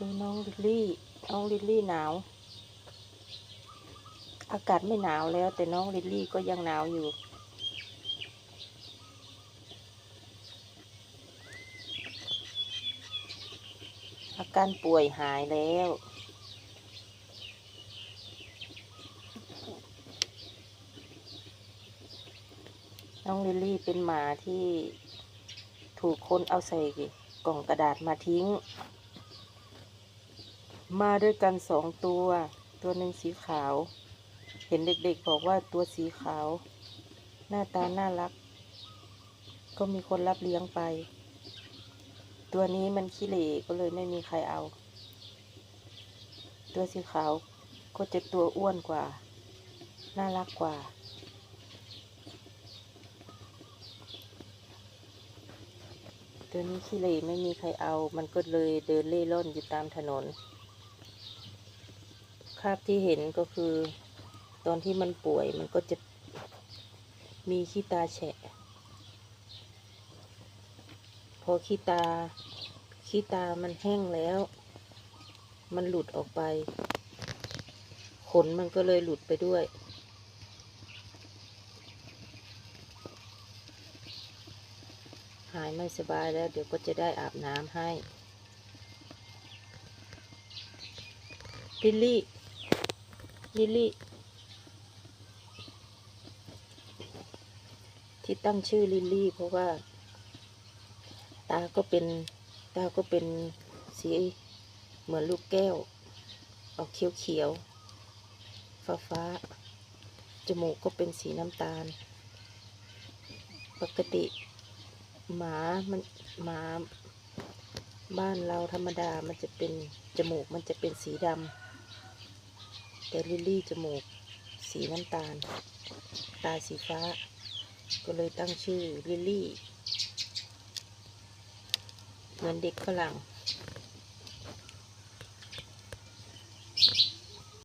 ดูน้องลิลลี่ น้องลิลลี่หนาว อากาศไม่หนาวแล้ว แต่น้องลิลลี่ก็ยังหนาวอยู่อาการป่วยหายแล้ว น้องลิลลี่เป็นหมาที่ถูกคนเอาใส่กล่องกระดาษมาทิ้ง มาด้วยกันสองตัว ตัวหนึ่งสีขาว เห็นเด็กๆบอกว่าตัวสีขาว หน้าตาน่ารัก ก็มีคนรับเลี้ยงไป ตัวนี้มันขี้เหร่ก็เลยไม่มีใครเอา ตัวสีขาวก็จะตัวอ้วนกว่า น่ารักกว่า ตัวนี้ขี้เหร่ไม่มีใครเอา มันก็เลยเดินเล่ร่อนอยู่ตามถนนาพที่เห็นก็คือ ตอนที่มันป่วยมันก็จะมีขี้ตาแฉะ พอขี้ตาขี้ตามันแห้งแล้ว มันหลุดออกไป ขนมันก็เลยหลุดไปด้วย หายไม่สบายแล้ว เดี๋ยวก็จะได้อาบน้ำให้ลิลลี่ ลิลี่ ที่ตั้งชื่อลิลี่ เพราะว่า ตาก็เป็นตาก็เป็นสีเหมือนลูกแก้ว ออกเขียวเขียวฟ้าฟ้าๆ จมูกก็เป็นสีน้ำตาล ปกติ หมามันหมาบ้านเราธรรมดามันจะเป็นจมูกมันจะเป็นสีดำ แต่ลิลลี่จมูก สีน้ำตาล ตาสีฟ้า ก็เลยตั้งชื่อลิลลี่ เหมือนเด็กฝรั่ง